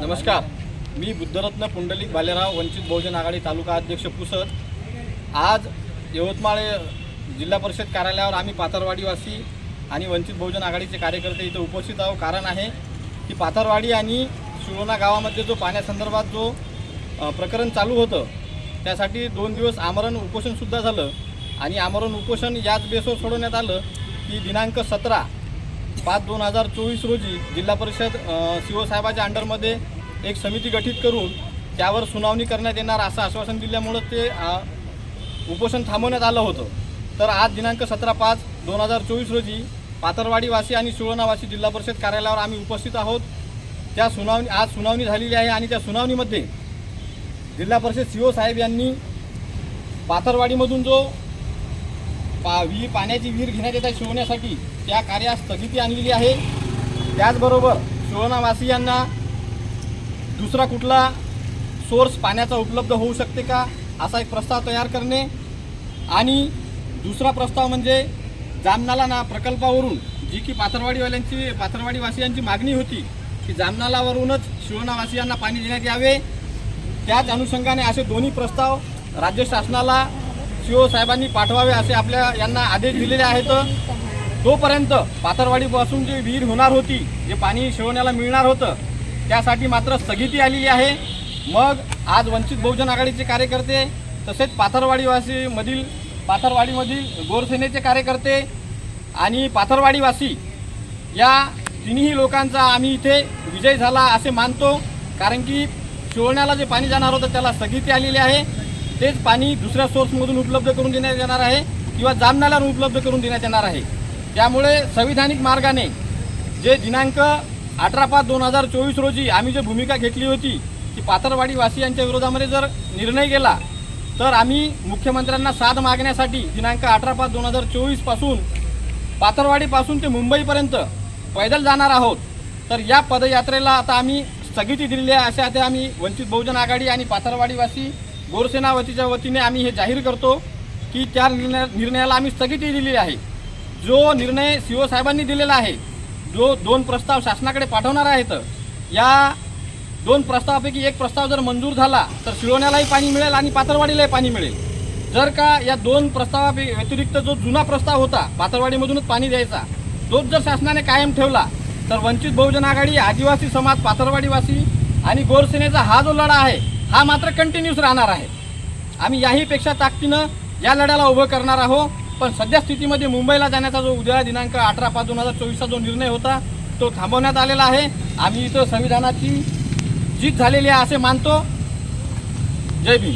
नमस्कार. मी बुद्धरत्न पुंडलिक बालेराव वंचित बहुजन आघाडी तालुका अध्यक्ष पुसद. आज यवतमाळ जिल्हा परिषद कार्यालयावर आम्ही पाथरवाडीवासी आणि वंचित बहुजन आघाडीचे कार्यकर्ते इथं उपस्थित आहोत. कारण आहे की पाथरवाडी आणि शिवणा गावामध्ये जो पाण्यासंदर्भात जो प्रकरण चालू होतं त्यासाठी दोन दिवस आमरण उपोषणसुद्धा झालं. आणि आमरण उपोषण याच बेसवर सोडवण्यात आलं की दिनांक सतरा पाच दोन हजार चोवीस रोजी जिल्हा परिषद सी साहेबाच्या अंडरमध्ये एक समिती गठीत करून त्यावर सुनावणी करण्यात येणार असं आश्वासन दिल्यामुळं ते उपोषण थांबवण्यात आलं होतं. तर आज दिनांक सतरा पाच दोन हजार चोवीस रोजी पाथरवाडीवासी आणि सुळणावासी जिल्हा परिषद कार्यालयावर आम्ही उपस्थित आहोत. त्या सुनावणी आज सुनावणी झालेली आहे आणि त्या सुनावणीमध्ये जिल्हा परिषद सी साहेब यांनी पाथरवाडीमधून जो पा विहीर पाण्याची विहीर घेण्यात येत आहे शिवण्यासाठी त्या कार्यास स्थगिती आणलेली आहे. त्याचबरोबर शिवणावासियांना दुसरा कुठला सोर्स पाण्याचा उपलब्ध होऊ शकते का असा एक प्रस्ताव तयार करणे. आणि दुसरा प्रस्ताव म्हणजे जामनाला ना प्रकल्पावरून जी की पाथरवाडीवाल्यांची पाथरवाडीवासियांची मागणी होती की जामनालावरूनच शिवणावासियांना पाणी देण्यात यावे. त्याच अनुषंगाने असे दोन्ही प्रस्ताव राज्य शासनाला शिवसाहेबांनी पाठवावे असे आपल्या यांना आदेश दिलेले आहेत. तोपर्यंत पाथरवाडीपासून जी विहीर होणार होती जे पाणी शिवण्याला मिळणार होतं त्यासाठी मात्र स्थगिती आलेली आहे. मग आज वंचित बहुजन आघाडीचे कार्यकर्ते तसेच पाथरवाडीवासीमधील पाथरवाडीमधील गोरसेनेचे कार्यकर्ते आणि पाथरवाडीवासी या तिन्ही लोकांचा आम्ही इथे विजय झाला असे मानतो. कारण की शिवण्याला जे पाणी जाणार होतं त्याला स्थगिती आलेली आहे. तेच पाणी दुसऱ्या सोर्समधून उपलब्ध करून देण्यात येणार आहे किंवा जामनाल्यावर उपलब्ध करून देण्यात येणार आहे. त्यामुळे संविधानिक मार्गाने जे दिनांक अठरा पाच दोन हजार चोवीस रोजी आम्ही जी भूमिका घेतली होती की पाथरवाडीवासियांच्या विरोधामध्ये जर निर्णय गेला तर आम्ही मुख्यमंत्र्यांना साथ मागण्यासाठी दिनांक अठरा पाच दोन हजार चोवीसपासून पाथरवाडीपासून ते मुंबईपर्यंत पैदल जाणार आहोत. तर या पदयात्रेला आता आम्ही स्थगिती दिलेली आहे असे आता आम्ही वंचित बहुजन आघाडी आणि पाथरवाडीवासी गोरसेना वतीच्या वतीने आम्ही हे जाहीर करतो की त्या निर्णय निर्णयाला आम्ही स्थगिती दिलेली आहे. जो निर्णय सी ओ साहेबांनी दिलेला आहे जो दोन प्रस्ताव शासनाकडे पाठवणार आहेत या दोन प्रस्तावापैकी एक प्रस्ताव जर मंजूर झाला तर शिळवण्यालाही पाणी मिळेल आणि पाथरवाडीलाही पाणी मिळेल. जर का या दोन प्रस्तावा व्यतिरिक्त जो जुना प्रस्ताव होता पाथरवाडीमधूनच पाणी द्यायचा तोच जर शासनाने कायम ठेवला तर वंचित बहुजन आघाडी आदिवासी समाज पाथरवाडीवासी आणि गोरसेनेचा हा जो लढा आहे हा मात्र कंटिन्यूस राहणार आहे. आम्ही याहीपेक्षा ताकदीनं या लढ्याला उभं करणार आहोत. पण सध्या स्थितीमध्ये मुंबईला जाण्याचा जो उद्या दिनांक अठरा पाच दोन हजार चोवीसचा जो निर्णय होता तो थांबवण्यात आलेला आहे. आम्ही इथं संविधानाची जीत झालेली आहे असे मानतो. जय भीम.